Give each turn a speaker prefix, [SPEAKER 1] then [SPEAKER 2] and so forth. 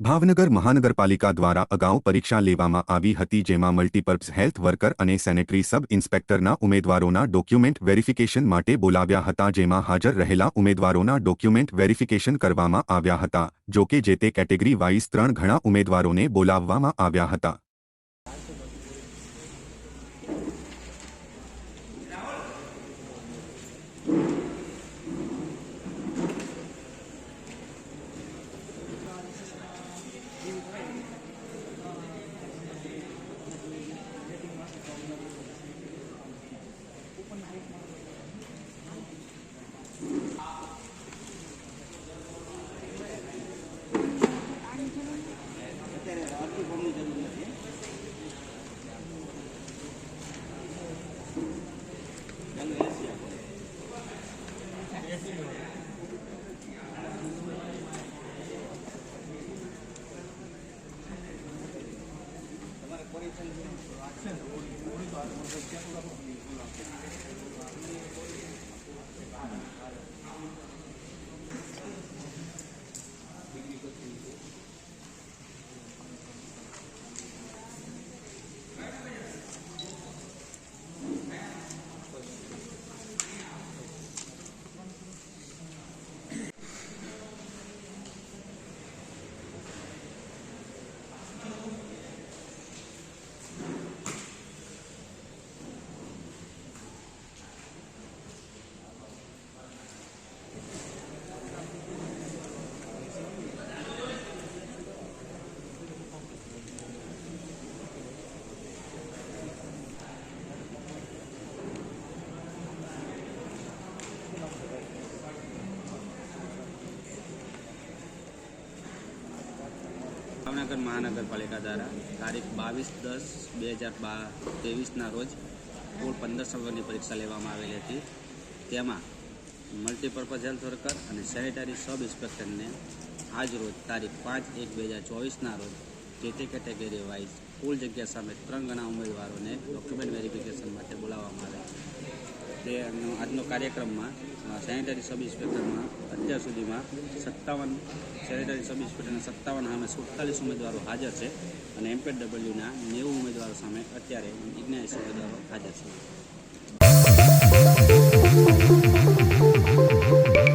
[SPEAKER 1] ભાવનગર મહાનગરપાલિકા દ્વારા અગાઉ પરીક્ષા લેવામાં આવી હતી જેમાં મલ્ટીપર્પઝ હેલ્થ વર્કર અને સેનેટરી સબ ઇન્સ્પેક્ટરના ઉમેદવારોના ડોક્યુમેન્ટ વેરિફિકેશન માટે બોલાવ્યા હતા જેમાં હાજર રહેલા ઉમેદવારોના ડોક્યુમેન્ટ વેરિફિકેશન કરવામાં આવ્યા હતા જો કે જે તે કેટેગરી વાઇઝ ત્રણ ઘણા ઉમેદવારોને બોલાવવામાં આવ્યા હતા.
[SPEAKER 2] તમારે કોઈ પણ ઓડી તો આ ભાવનગર મહાનગરપાલિકા દ્વારા તારીખ બાવીસ દસ બે હજાર બા ત્રેવીસના રોજ કુલ પંદર સભ્યોની પરીક્ષા લેવામાં આવેલી હતી. તેમાં મલ્ટીપર્પઝ હેલ્થ વર્કર અને સેનિટરી સબ ઇન્સ્પેક્ટરને આજ રોજ તારીખ પાંચ એક બે હજાર ચોવીસના રોજ જે તે કેટેગરી વાઇઝ કુલ જગ્યા સામે ત્રણ ગણા ઉમેદવારોને ડોક્યુમેન્ટ વેરિફિકેશન માટે બોલાવવામાં તે આજનો કાર્યક્રમમાં સેનિટરી સબ ઇન્સ્પેક્ટરમાં અત્યાર સુધીમાં સત્તાવન સેનિટરી સબ ઇન્સ્પેક્ટરના સત્તાવન સામે સુડતાલીસ ઉમેદવારો હાજર છે અને એમપેડબલ્યુના નેવું ઉમેદવારો સામે અત્યારે ઓગણએંસી ઉમેદવારો હાજર છે.